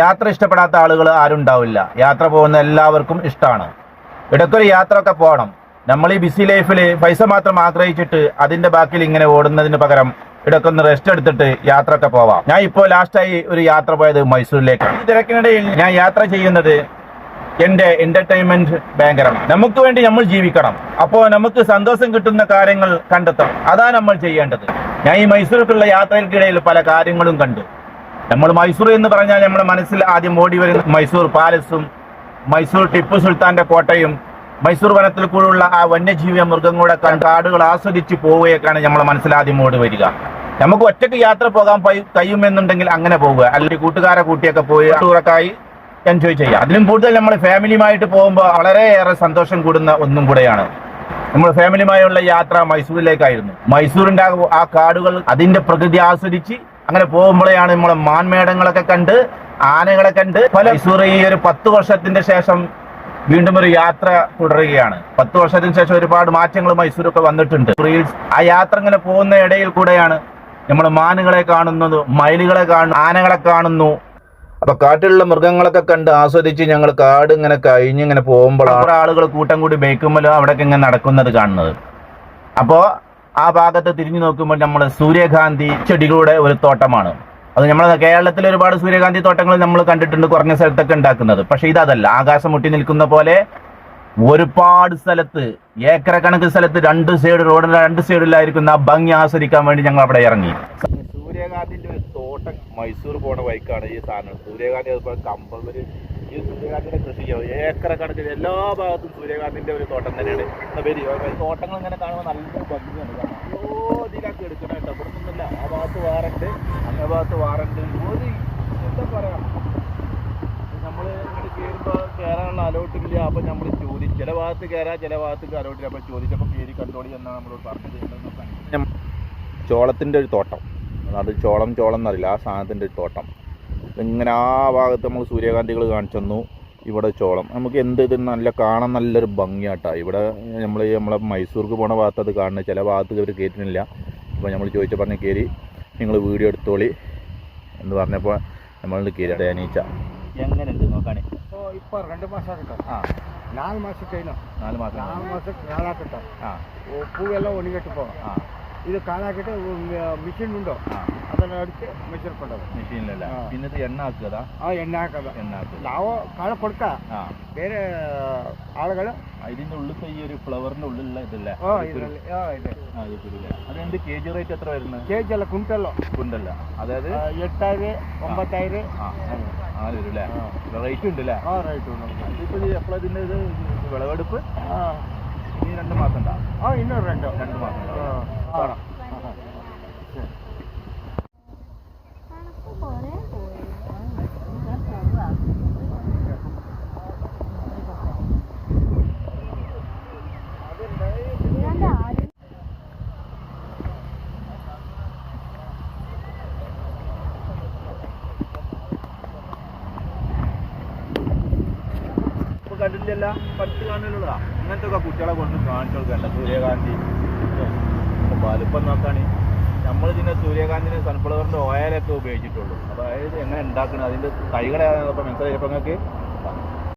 യാത്ര ഇഷ്ടപ്പെടാത്ത ആളുകൾ ആരും ഉണ്ടാവില്ല. യാത്ര പോകുന്ന എല്ലാവർക്കും ഇഷ്ടമാണ് ഇടയ്ക്കൊരു യാത്ര ഒക്കെ പോകണം. നമ്മൾ ഈ ബിസി ലൈഫിൽ പൈസ മാത്രം ആഗ്രഹിച്ചിട്ട് അതിന്റെ ബാക്കിൽ ഇങ്ങനെ ഓടുന്നതിന് പകരം ഇടയ്ക്ക് ഒന്ന് റെസ്റ്റ് എടുത്തിട്ട് യാത്ര ഒക്കെ പോവാം. ഞാൻ ഇപ്പോൾ ലാസ്റ്റായി ഒരു യാത്ര പോയത് മൈസൂരിലേക്കാണ്. ഈ തിരക്കിനിടയിൽ ഞാൻ യാത്ര ചെയ്യുന്നത് എന്റെ എന്റർടൈൻമെന്റ് ഭയങ്കരം നമുക്ക് വേണ്ടി നമ്മൾ ജീവിക്കണം. അപ്പോ നമുക്ക് സന്തോഷം കിട്ടുന്ന കാര്യങ്ങൾ കണ്ടെത്തണം. അതാണ് നമ്മൾ ചെയ്യേണ്ടത്. ഞാൻ ഈ മൈസൂർക്കുള്ള യാത്രയ്ക്കിടയിൽ പല കാര്യങ്ങളും കണ്ടു. നമ്മൾ മൈസൂർ എന്ന് പറഞ്ഞാൽ നമ്മുടെ മനസ്സിൽ ആദ്യം ഓടി വരുന്ന മൈസൂർ പാലസും മൈസൂർ ടിപ്പു സുൽത്താന്റെ കോട്ടയും മൈസൂർ വനത്തിൽ കൂടെയുള്ള ആ വന്യജീവി മൃഗങ്ങളുടെ കാടുകൾ ആസ്വദിച്ച് പോവുകയൊക്കെയാണ് നമ്മുടെ മനസ്സിൽ ആദ്യം ഓടി വരിക. നമുക്ക് ഒറ്റയ്ക്ക് യാത്ര പോകാൻ കഴിയുമെന്നുണ്ടെങ്കിൽ അങ്ങനെ പോവുക. അല്ലെങ്കിൽ കൂട്ടുകാരെ കൂട്ടിയൊക്കെ പോയി ടൂറൊക്കെ എൻജോയ് ചെയ്യുക. അതിലും കൂടുതൽ നമ്മൾ ഫാമിലിയുമായിട്ട് പോകുമ്പോൾ വളരെയേറെ സന്തോഷം കൂടുന്ന ഒന്നും കൂടെയാണ്. നമ്മൾ ഫാമിലിയുമായുള്ള യാത്ര മൈസൂരിലേക്കായിരുന്നു. മൈസൂരിന്റെ ആ- കാടുകൾ അതിന്റെ പ്രകൃതി ആസ്വദിച്ച് അങ്ങനെ പോകുമ്പോഴെയാണ് നമ്മളെ മാൻമേടങ്ങളൊക്കെ കണ്ട് ആനകളെ കണ്ട് പല ഈ ഒരു പത്ത് വർഷത്തിന്റെ ശേഷം വീണ്ടും ഒരു യാത്ര തുടരുകയാണ്. പത്ത് വർഷത്തിന് ശേഷം ഒരുപാട് മാറ്റങ്ങൾ മൈസൂരൊക്കെ വന്നിട്ടുണ്ട്. ആ യാത്ര ഇങ്ങനെ പോകുന്ന ഇടയിൽ കൂടെയാണ് നമ്മൾ മാനുകളെ കാണുന്നത് മയിലുകളെ കാണുന്നു ആനകളെ കാണുന്നു. അപ്പൊ കാട്ടിലുള്ള മൃഗങ്ങളൊക്കെ കണ്ട് ആസ്വദിച്ച് ഞങ്ങൾ കാട് ഇങ്ങനെ കഴിഞ്ഞ് ഇങ്ങനെ പോകുമ്പോഴാണ് ആളുകൾ കൂട്ടം കൂടി ബൈക്കുമ്പോഴും അവിടെ ഇങ്ങനെ നടക്കുന്നത് കാണുന്നത്. അപ്പോ ആ ഭാഗത്ത് തിരിഞ്ഞു നോക്കുമ്പോൾ നമ്മൾ സൂര്യകാന്തി ചെടികളുടെ ഒരു തോട്ടമാണ്. അത് നമ്മൾ കേരളത്തിൽ ഒരുപാട് സൂര്യകാന്തി തോട്ടങ്ങൾ നമ്മൾ കണ്ടിട്ടുണ്ട് കുറഞ്ഞ സ്ഥലത്തൊക്കെ ഉണ്ടാക്കുന്നത്. പക്ഷേ ഇതല്ല ആകാശം മുട്ടി നിൽക്കുന്ന പോലെ ഒരുപാട് സ്ഥലത്ത് കണക്ക് സ്ഥലത്ത് രണ്ട് സൈഡ് റോഡിൽ രണ്ട് സൈഡിലായിരിക്കുന്ന ആ ഭംഗി ആസ്വദിക്കാൻ വേണ്ടി ഞങ്ങൾ അവിടെ ഇറങ്ങി. സൂര്യകാന്തിന്റെ ഒരു തോട്ടം മൈസൂർ പോണ ബൈക്കാണ് ഈ സാധനം. സൂര്യകാന്തി അതുപോലെ കമ്പവര് ഈ സൂര്യകാന്തിന്റെ കൃഷി ചെയ്യും. ഏക്കര കണക്കിന് എല്ലാ ഭാഗത്തും സൂര്യകാന്തിന്റെ ഒരു തോട്ടം തന്നെയാണ്. ഈ തോട്ടങ്ങൾ ഇങ്ങനെ കാണുമ്പോൾ നല്ല ഭംഗിയാണ്. കാണാൻ. ഓ ഇതിലാക്കി എടുക്കണം കേട്ടോ. ഇവിടെ നിന്നില്ല ആ ഭാഗത്ത് വാറണ്ട്. അങ്ങേ ഭാഗത്ത് വാറണ്ട്. ഒരു എന്താ പറയാ? നമ്മൾ ഇങ്ങനെ കയറുമ്പോൾ കയറാനുള്ള അലോട്ട് ഇല്ല അപ്പം നമ്മൾ ചോദിച്ചു ചില ഭാഗത്ത് കയറാം ചില ഭാഗത്ത് അലോട്ടില്ല. അപ്പോൾ ചോദിച്ചപ്പോൾ കയറി കണ്ടോളി എന്നാണ് നമ്മളോട് പറഞ്ഞത് ചോളത്തിന്റെ ഒരു തോട്ടം. അത് ചോളം ചോളം എന്നറിയില്ല ആ സാധനത്തിന്റെ ഒരു തോട്ടം. ഇങ്ങനെ ആ ഭാഗത്ത് നമ്മൾ സൂര്യകാന്തികൾ കാണിച്ചു തന്നു. ഇവിടെ ചോളം. നമുക്ക് എന്ത് ഇത് നല്ല കാണാൻ നല്ലൊരു ഭംഗിയാട്ടാ. ഇവിടെ നമ്മൾ നമ്മളെ മൈസൂർക്ക് പോണ ഭാഗത്ത് അത് കാണുന്നത്. ചില ഭാഗത്ത് ഇവർ കയറ്റുന്നില്ല അപ്പോൾ നമ്മൾ ചോദിച്ച പറഞ്ഞ് കയറി നിങ്ങൾ വീഡിയോ എടുത്തോളി. എന്ന് പറഞ്ഞപ്പോൾ നമ്മളുടെ കീഴട അനീച്ച. എങ്ങനെയുണ്ട് നോക്കാനേ? ഇപ്പോൾ രണ്ട് മാസം ആ. നാല് മാസം കഴിഞ്ഞു നാല് മാസം. നാല് മാസം നാലാക്കിട്ടോ. ആ. പൂവെല്ലാം ഒണികെട്ട് പോകാം ആ. ಇದು ಕಾಳು ಹಾಕಿಟ್ಟು ಮಿಷಿನ್ ಉಂಟು ആ ಅದನ್ನು ಅಡಿಕೆ ಮೆಷರ್ ಕೊಡೋದು മെഷീനിലല്ല ആ. പിന്നെ ഇത് എണ്ണ ആക്കുക ಆ ಎಣ್ಣೆ ಹಾಕೋದು എണ്ണ ആക്കുക ನಾವು ಕಾಳು ಕೊಡ್ಕ ആ ಬೇರೆ ಆಳುಗಳು ഇതിന്റെ ഉള്ളിൽ ഈ ഒരു ഫ്ലവറിന്റെ ഉള്ളിലുള്ള ഇതല്ലേ ಓ ഒരു കുരു. ಇದರಲ್ಲಿ ಆ, ಇದೆ ആ, ഇത് കുരുല്ലേ? അതെന്ത് കെ ജി റേറ്റ് എത്ര വരുന്നത് ಕೆ ಜಿ ಎಲ್ಲ ಕುಂಟಲ್ಲು കുണ്ടല്ല അതായത് ಎಟ್ಟಾಯಿರಿ ಒಂಬತ್ತಾಯಿರಿ ആ നാല് വരും അല്ലേ ആ. റേറ്റ് ഉണ്ട് അല്ലേ ಹಾಂ ರೈಟು ഇതിപ്പോ എപ്പോഴാ ഇതിന്റെ ഇത് വിളവെടുപ്പ് ഈ രണ്ട് മാസം ഉണ്ടാവും ആ ഇന്നും രണ്ടോ രണ്ട് മാസം വേണം ഇപ്പൊ പഠിച്ചു കാണലുള്ളതാ അങ്ങനത്തെ ഒക്കെ കുട്ടികളെ കൊണ്ട് കാണിച്ചു കൊടുക്കണ്ട. സൂര്യകാന്തി. വലുപ്പം നോക്കാണ്. നമ്മൾ ഇതിനെ സൂര്യകാന്തിന് സൺഫ്ലവറിന്റെ ഓയിലൊക്കെ ഉപയോഗിച്ചിട്ടുള്ളൂ. അതായത് എങ്ങനെ ഉണ്ടാക്കണം അതിന്റെ തൈകളെ മനസ്സിലായപ്പോ നിങ്ങൾക്ക്